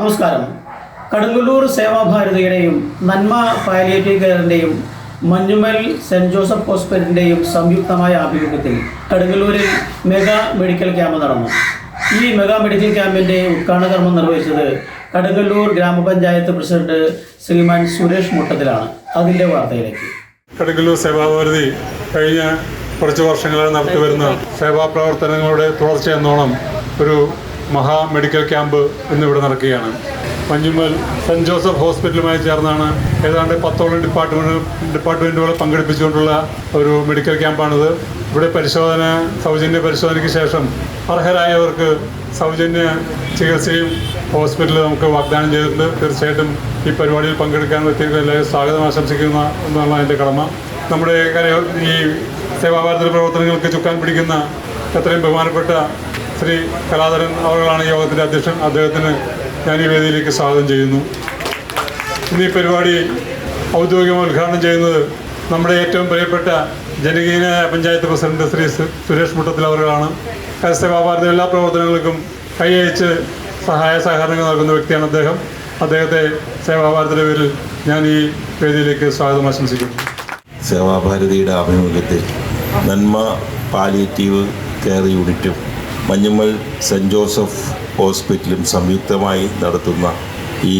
നമസ്കാരം. കടുങ്ങല്ലൂർ സേവാഭാരതിയുടെയും നന്മ പാലിയേറ്റീവ് കെയറിന്റെയും മഞ്ഞുമൽ സെന്റ് ജോസഫ് ഹോസ്പിറ്റലിന്റെയും സംയുക്തമായ ആഭിമുഖ്യത്തിൽ കടുങ്ങല്ലൂരിൽ മെഗാ മെഡിക്കൽ ക്യാമ്പ് നടന്നു. ഈ മെഗാ മെഡിക്കൽ ക്യാമ്പിന്റെ ഉദ്ഘാടന കർമ്മം നിർവഹിച്ചത് കടുങ്ങല്ലൂർ ഗ്രാമപഞ്ചായത്ത് പ്രസിഡന്റ് ശ്രീമാൻ സുരേഷ് മുട്ടത്തിലാണ്. അതിന്റെ വാർത്തയിലേക്ക്. കടുങ്ങല്ലൂർ സേവാഭാരതി കഴിഞ്ഞ കുറച്ച് വർഷങ്ങളായി നടത്തി വരുന്ന സേവാ പ്രവർത്തനങ്ങളുടെ തുടർച്ച എന്നോണം ഒരു മഹാ മെഡിക്കൽ ക്യാമ്പ് ഇന്നിവിടെ നടക്കുകയാണ്. മഞ്ഞുമ്മൽ സെന്റ് ജോസഫ് ഹോസ്പിറ്റലുമായി ചേർന്നാണ് ഏതാണ്ട് പത്തോളം ഡിപ്പാർട്ട്മെന്റ് ഡിപ്പാർട്ട്മെന്റുകളെ പങ്കെടുപ്പിച്ചുകൊണ്ടുള്ള ഒരു മെഡിക്കൽ ക്യാമ്പാണിത്. ഇവിടെ പരിശോധന സൗജന്യ പരിശോധനയ്ക്ക് ശേഷം അർഹരായവർക്ക് സൗജന്യ ചികിത്സയും ഹോസ്പിറ്റലിൽ നമുക്ക് വാഗ്ദാനം ചെയ്തിട്ടുണ്ട്. തീർച്ചയായിട്ടും ഈ പരിപാടിയിൽ പങ്കെടുക്കാൻ വ്യക്തികൾക്ക് എല്ലാവരും സ്വാഗതം ആശംസിക്കുന്ന എന്നുള്ള എന്റെ കടമ. നമ്മുടെ ഈ സേവാഭാരത പ്രവർത്തനങ്ങൾക്ക് ചുക്കാൻ പിടിക്കുന്ന എത്രയും ബഹുമാനപ്പെട്ട ശ്രീ കലാധരൻ അവരാണ് യോഗത്തിന്റെ അധ്യക്ഷൻ. അദ്ദേഹത്തിന് ഞാൻ ഈ വേദിയിലേക്ക് സ്വാഗതം ചെയ്യുന്നു. ഇന്ന് ഈ പരിപാടി ഔദ്യോഗികമായി ഉദ്ഘാടനം ചെയ്യുന്നത് നമ്മുടെ ഏറ്റവും പ്രിയപ്പെട്ട ജനകീയനായ പഞ്ചായത്ത് പ്രസിഡന്റ് ശ്രീ സുരേഷ് മുട്ടത്തിൽ അവരാണ് കരസേവാഭാരത എല്ലാ പ്രവർത്തനങ്ങൾക്കും കൈയച്ച് സഹായ സഹകരണങ്ങൾ നൽകുന്ന വ്യക്തിയാണ് അദ്ദേഹം. അദ്ദേഹത്തെ സേവാഭാരതിയുടെ പേരിൽ ഞാൻ ഈ വേദിയിലേക്ക് സ്വാഗതം ആശംസിക്കുന്നു. സേവാഭാരതിയുടെ ആഭിമുഖ്യത്തിൽ നന്മ പാലിയേറ്റീവ് കെയർ യൂണിറ്റും മഞ്ഞുമ്മൽ സെന്റ് ജോസഫ് ഹോസ്പിറ്റലും സംയുക്തമായി നടത്തുന്ന ഈ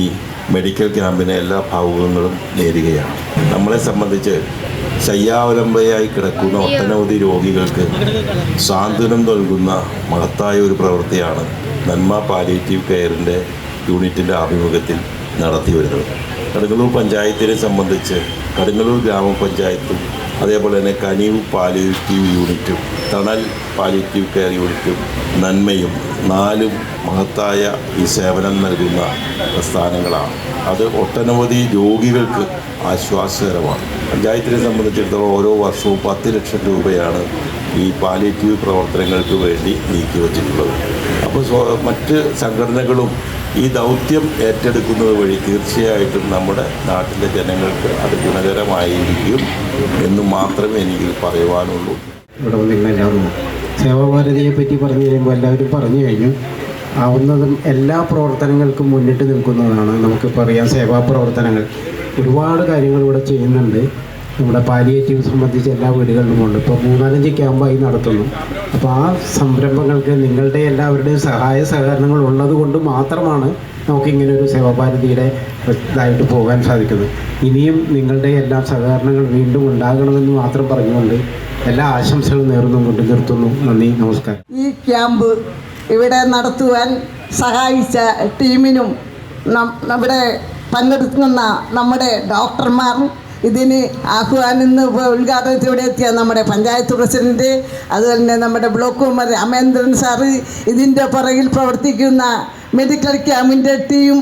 മെഡിക്കൽ ക്യാമ്പിനെ എല്ലാ ഭാവുകങ്ങളും നേരുകയാണ്. നമ്മളെ സംബന്ധിച്ച് ശയ്യാവലംബയായി കിടക്കുന്ന ഒട്ടനവധി രോഗികൾക്ക് സാന്ത്വനം നൽകുന്ന മഹത്തായ ഒരു പ്രവൃത്തിയാണ് നന്മ പാലിയേറ്റീവ് കെയറിന്റെ യൂണിറ്റിന്റെ ആഭിമുഖ്യത്തിൽ നടത്തി വരുന്നത്. പഞ്ചായത്തിനെ സംബന്ധിച്ച് കടുങ്ങല്ലൂർ ഗ്രാമപഞ്ചായത്തും അതേപോലെ തന്നെ കനീവ് പാലിയേറ്റീവ് യൂണിറ്റും തണൽ പാലിറ്റീവ് കെയർ യൂണിറ്റും നന്മയും നാലും മഹത്തായ ഈ സേവനം നൽകുന്ന പ്രസ്ഥാനങ്ങളാണ്. അത് ഒട്ടനവധി രോഗികൾക്ക് ആശ്വാസകരമാണ്. പഞ്ചായത്തിനെ സംബന്ധിച്ചിടത്തോളം ഓരോ വർഷവും പത്ത് ലക്ഷം രൂപയാണ് ഈ പാലിയേറ്റീവ് പ്രവർത്തനങ്ങൾക്ക് വേണ്ടി നീക്കി വച്ചിട്ടുള്ളത്. അപ്പോൾ മറ്റ് സംഘടനകളും ഈ ദൗത്യം ഏറ്റെടുക്കുന്നത് വഴി തീർച്ചയായിട്ടും നമ്മുടെ നാട്ടിലെ ജനങ്ങൾക്ക് അത് ഗുണകരമായിരിക്കും എന്ന് മാത്രമേ എനിക്ക് പറയുവാനുള്ളൂ ഇവിടെ വന്നിങ്ങളെല്ലാവരും സേവാഭാരതിയെ പറ്റി പറഞ്ഞു കഴിയുമ്പോൾ എല്ലാവരും പറഞ്ഞു കഴിഞ്ഞു. ആവുന്നതും എല്ലാ പ്രവർത്തനങ്ങൾക്കും മുന്നിട്ട് നിൽക്കുന്നതാണ് നമുക്കിപ്പോൾ അറിയാം സേവാ പ്രവർത്തനങ്ങൾ ഒരുപാട് കാര്യങ്ങൾ ഇവിടെ ചെയ്യുന്നുണ്ട്. നമ്മുടെ പാലിയേറ്റീവ് സംബന്ധിച്ച് എല്ലാ വീടുകളിലുമുണ്ട് ഇപ്പോൾ മൂന്നാലഞ്ച് ക്യാമ്പായി നടത്തുന്നു. അപ്പോൾ ആ സംരംഭങ്ങൾക്ക് നിങ്ങളുടെ എല്ലാവരുടെയും സഹായ സഹകരണങ്ങൾ ഉള്ളത് കൊണ്ട് മാത്രമാണ് നമുക്കിങ്ങനെ ഒരു സേവാഭാരതിയുടെ ഇതായിട്ട് പോകാൻ സാധിക്കുന്നത്. ഇനിയും നിങ്ങളുടെ എല്ലാ സഹകരണങ്ങൾ വീണ്ടും ഉണ്ടാകണമെന്ന് മാത്രം പറഞ്ഞുകൊണ്ട് എല്ലാ ആശംസകളും നേർന്നും കൊണ്ട് നിർത്തുന്നു. നന്ദി നമസ്കാരം. ഈ ക്യാമ്പ് ഇവിടെ നടത്തുവാൻ സഹായിച്ച ടീമിനും നമ്മുടെ പങ്കെടുക്കുന്ന നമ്മുടെ ഡോക്ടർമാർ ഇതിന് ആഹ്വാനം ഉദ്ഘാടനത്തിലൂടെ എത്തിയ നമ്മുടെ പഞ്ചായത്ത് പ്രസിഡന്റ് അതുപോലെ തന്നെ നമ്മുടെ ബ്ലോക്ക് മെമ്പർ അമേന്ദ്രൻ സാറ് ഇതിന്റെ പുറകിൽ പ്രവർത്തിക്കുന്ന മെഡിക്കൽ ക്യാമ്പിന്റെ ടീം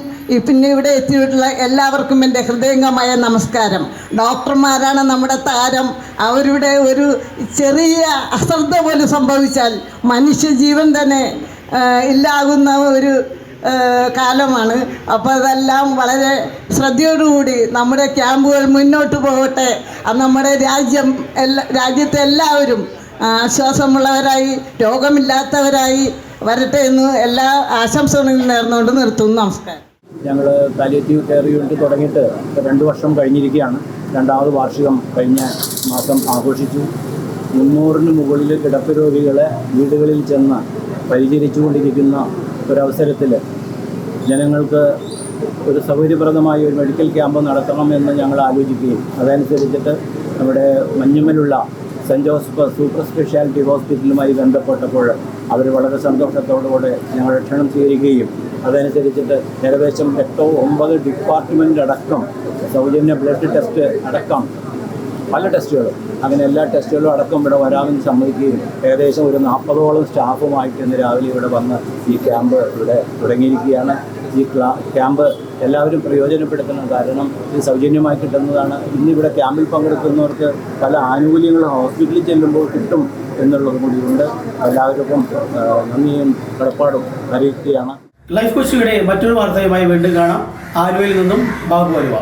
പിന്നെ ഇവിടെ എത്തിയിട്ടുള്ള എല്ലാവർക്കും എന്റെ ഹൃദയംഗമായ നമസ്കാരം. ഡോക്ടർമാരാണ് നമ്മുടെ താരം. അവരുടെ ഒരു ചെറിയ അശ്രദ്ധ പോലും സംഭവിച്ചാൽ മനുഷ്യജീവൻ തന്നെ ഇല്ലാകുന്ന ഒരു കാലമാണ്. അപ്പോൾ അതെല്ലാം വളരെ ശ്രദ്ധയോടുകൂടി നമ്മുടെ ക്യാമ്പുകൾ മുന്നോട്ട് പോകട്ടെ. നമ്മുടെ രാജ്യം എല്ലാ രാജ്യത്തെ എല്ലാവരും ആശ്വാസമുള്ളവരായി രോഗമില്ലാത്തവരായി വരട്ടെ എന്ന് എല്ലാ ആശംസകളും നേർന്നുകൊണ്ട് നിർത്തുന്നു. നമസ്കാരം. ഞങ്ങൾ പാലിയേറ്റീവ് കെയർ യൂണിറ്റ് തുടങ്ങിയിട്ട് രണ്ട് വർഷം കഴിഞ്ഞിരിക്കുകയാണ്. രണ്ടാമത് വാർഷികം കഴിഞ്ഞ മാസം ആഘോഷിച്ചു. മുന്നൂറിന് മുകളിൽ കിടപ്പ് രോഗികളെ വീടുകളിൽ ചെന്ന് പരിചരിച്ചുകൊണ്ടിരിക്കുന്ന ഒരവസരത്തിൽ ജനങ്ങൾക്ക് ഒരു സൗകര്യപ്രദമായ ഒരു മെഡിക്കൽ ക്യാമ്പ് നടത്തണമെന്ന് ഞങ്ങൾ ആലോചിക്കുകയും അതനുസരിച്ചിട്ട് നമ്മുടെ മഞ്ഞുമലുള്ള സെന്റ് ജോസഫ് സൂപ്പർ സ്പെഷ്യാലിറ്റി ഹോസ്പിറ്റലുമായി ബന്ധപ്പെട്ടപ്പോൾ അവർ വളരെ സന്തോഷത്തോടുകൂടെ ഞങ്ങളുടെ ക്ഷണം സ്വീകരിക്കുകയും അതനുസരിച്ചിട്ട് ഏകദേശം എട്ടോ ഒമ്പത് ഡിപ്പാർട്ട്മെന്റ് അടക്കം സൗജന്യ ബ്ലഡ് ടെസ്റ്റ് അടക്കം പല ടെസ്റ്റുകളും അങ്ങനെ എല്ലാ ടെസ്റ്റുകളും അടക്കം ഇവിടെ വരാമെന്ന് സമ്മതിക്കുകയും ഏകദേശം ഒരു നാൽപ്പതോളം സ്റ്റാഫുമായിട്ട് ഇന്ന് രാവിലെ ഇവിടെ വന്ന് ഈ ക്യാമ്പ് ഇവിടെ തുടങ്ങിയിരിക്കുകയാണ്. ഈ ക്യാമ്പ് എല്ലാവരും പ്രയോജനപ്പെടുത്തണം. കാരണം ഇത് സൗജന്യമായി കിട്ടുന്നതാണ്. ഇന്നിവിടെ ക്യാമ്പിൽ പങ്കെടുക്കുന്നവർക്ക് പല ആനുകൂല്യങ്ങളും ഹോസ്പിറ്റലിൽ ചെല്ലുമ്പോൾ കിട്ടും എന്നുള്ളത് കൂടിയുണ്ട്. എല്ലാവർക്കും നന്ദിയും കടപ്പാടും അറിയിക്കുകയാണ്. ലൈഫ് കൊച്ചിയുടെ മറ്റൊരു വാർത്തയുമായി വീണ്ടും കാണാം. ആലുവയിൽ നിന്നും ബാബു അലുവ